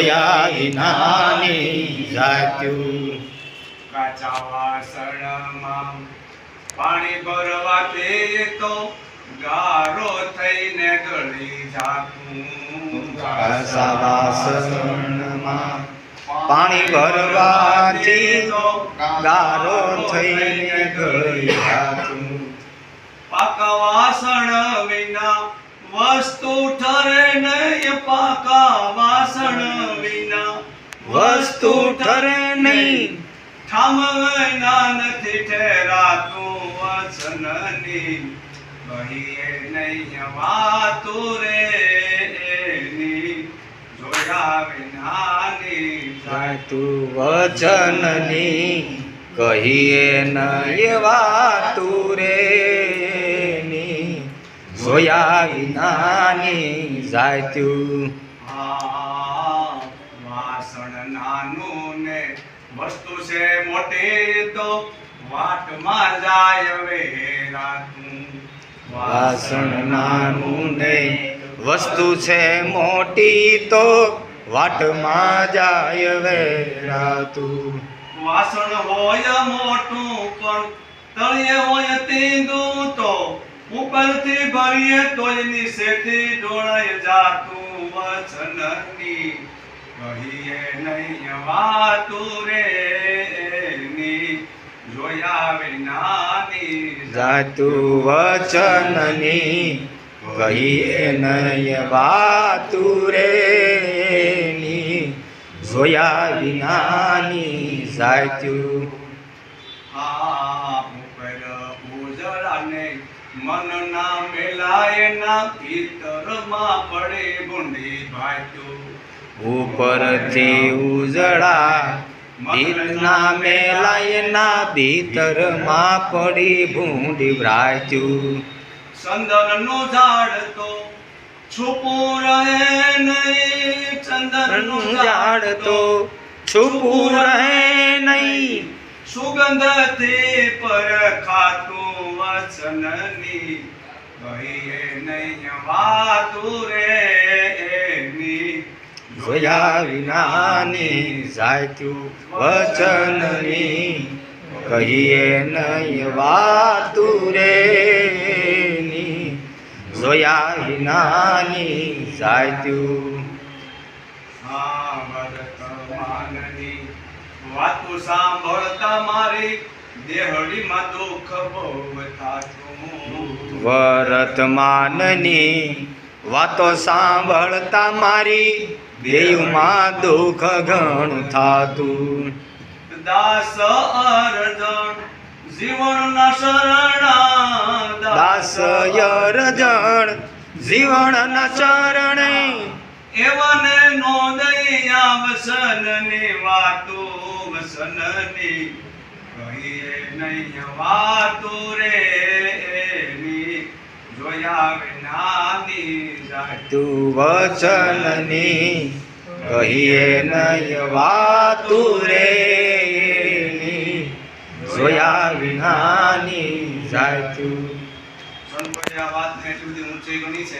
જોયા વિનાની જાત્યું કાચા વાસણમાં પાણી તે તો ગારો થઈને ગળી જાતું કાચાવા શરણમાં પાણી ભરવાથી ગારો થઈને ગળી જાતું પાકા વાસણ વિના વસ્તુ ઠરે નહીં વાસણ વિના વસ્તુ ઠરે નહીં. ઠામ વિના નથી ઠેરાતું વચનની કહીએ નહીં વાતું રે એની. જોયા વિનાની જાતું વચનની કહીએ નહીં વાતું રે જોયા વિનાની જાત્યું વસ્તુ છે મોટી તો વાટમાં જાય વેરાતું વાસણ નાનું નહીં વસ્તુ છે મોટી તો વાટમાં જાય વેરાતું વાસણ હોય મોટું પણ તળિયે હોય તીંદું તો ઉપરથી ભરીએ તો એની સેથી ડોળાય જાતું વચનની કહીએ નહીં વાતું રે જોયા વિનાની જાતું વચનની. કહીએ નય વાતું રે જોયા વિનાની જાત્યું આ ઉપર ઉજળાને મનના મેલાય ના ભીતરમાં પડે ગુંડી ભાગ્યું ઉપરથી ઉજળા ભીતના મેલાયના ભીતરમાં પડી ભૂંડી વ્રાચ્યું ચંદનનું ઝાડ તો છુપું રહે નહીં ચંદનનું ઝાડ તો છુપું રહે નહીં. સુગંધથી પરખાતું વચનની કહીએ નહીં વાતું રે. જોયા વિનાની સાચું વચનની કહીએ નહીં વાતું રે જોયા વિનાની સાચું વાતું સાંભળતા મારી દેહડીમાં દુઃખ બહુ થાતું વર્તમાનની વાતો સાંભળતા મારી દેવમાં દુઃખ ઘણું થાતું. દાસ અરજણ જીવનના શરણા દાસ જીવણ જીવનના ચરણે એવાને નોંદૈયા વસનની વાતો વસનની. કહીએ નહીં વાતો રે એની જાય તું વચનની કહીએ નહીં વાતું રે જોયા વિનાની જાતું સંપર્યા વાતને એટલી બધી ઊંચી ગણી છે.